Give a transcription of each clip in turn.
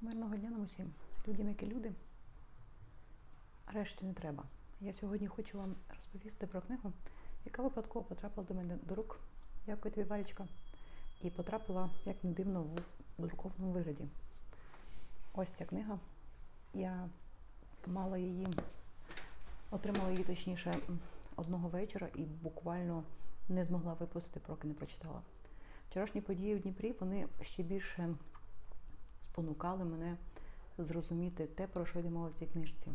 Мирного дня нам усім. Людям, які люди. Решті не треба. Я сьогодні хочу вам розповісти про книгу, яка випадково потрапила до мене до рук. Дякую тобі, Валічка. І потрапила, як не дивно, в друкованому вигляді. Ось ця книга. Я мала її, отримала її точніше одного вечора і буквально не змогла випустити, поки не прочитала. Вчорашні події у Дніпрі вони ще більше спонукали мене зрозуміти те, про що йде мова в цій книжці.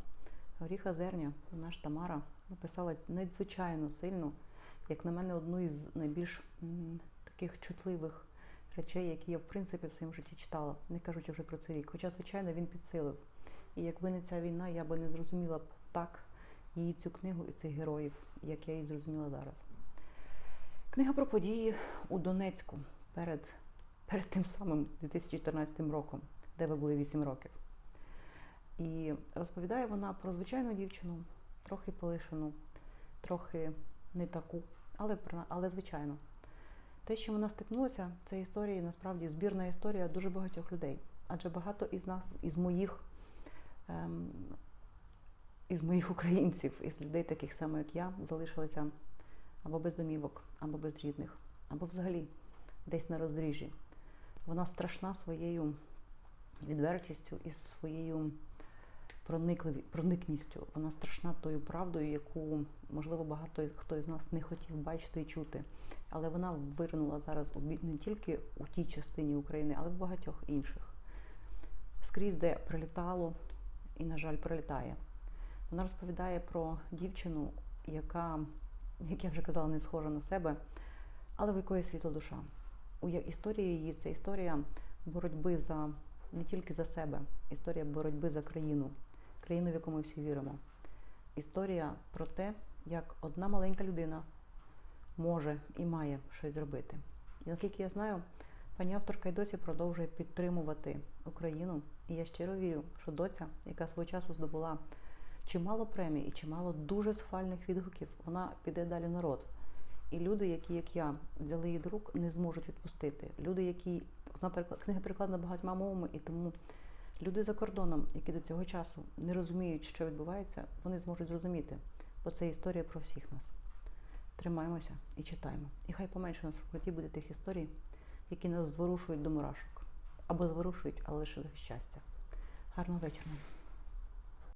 Горіха Зерня, ж Тамара, написала надзвичайно сильно, як на мене, одну із найбільш таких чутливих речей, які я в принципі в своєму житті читала, не кажучи вже про цей рік. Хоча, звичайно, він підсилив. І якби не ця війна, я би не зрозуміла б так її цю книгу і цих героїв, як я її зрозуміла зараз. Книга про події у Донецьку перед, перед тим самим 2014 роком, де ви були 8 років. І розповідає вона про звичайну дівчину, трохи полишену, трохи не таку, але, але звичайно. Те, що вона стикнулася, це історія насправді збірна історія дуже багатьох людей. Адже багато із нас, із моїх, ем, із моїх українців, із людей, таких само, як я, залишилися або без домівок, або без рідних, або взагалі десь на роздоріжжі. Вона страшна своєю відвертістю і своєю проникністю. Вона страшна тою правдою, яку, можливо, багато хто із нас не хотів бачити і чути. Але вона виринула зараз не тільки у тій частині України, але й в багатьох інших. Скрізь, де прилітало і, на жаль, прилітає. Вона розповідає про дівчину, яка, як я вже казала, не схожа на себе, але в якої світла душа. У історії її це історія боротьби за не тільки за себе, історія боротьби за країну, країну, в яку ми всі віримо. Історія про те, як одна маленька людина може і має щось зробити. І наскільки я знаю, пані авторка й досі продовжує підтримувати Україну. І я щиро вірю, що доця, яка свого часу здобула чимало премій і чимало дуже схвальних відгуків, вона піде далі народ. І люди, які, як я, взяли її до не зможуть відпустити. Люди, які вона перекла- книга перекладена багатьма мовами, і тому люди за кордоном, які до цього часу не розуміють, що відбувається, вони зможуть зрозуміти, бо це історія про всіх нас. Тримаємося і читаємо. І хай поменше нас в житті буде тих історій, які нас зворушують до мурашок. Або зворушують, але лише до щастя. Гарного вечора.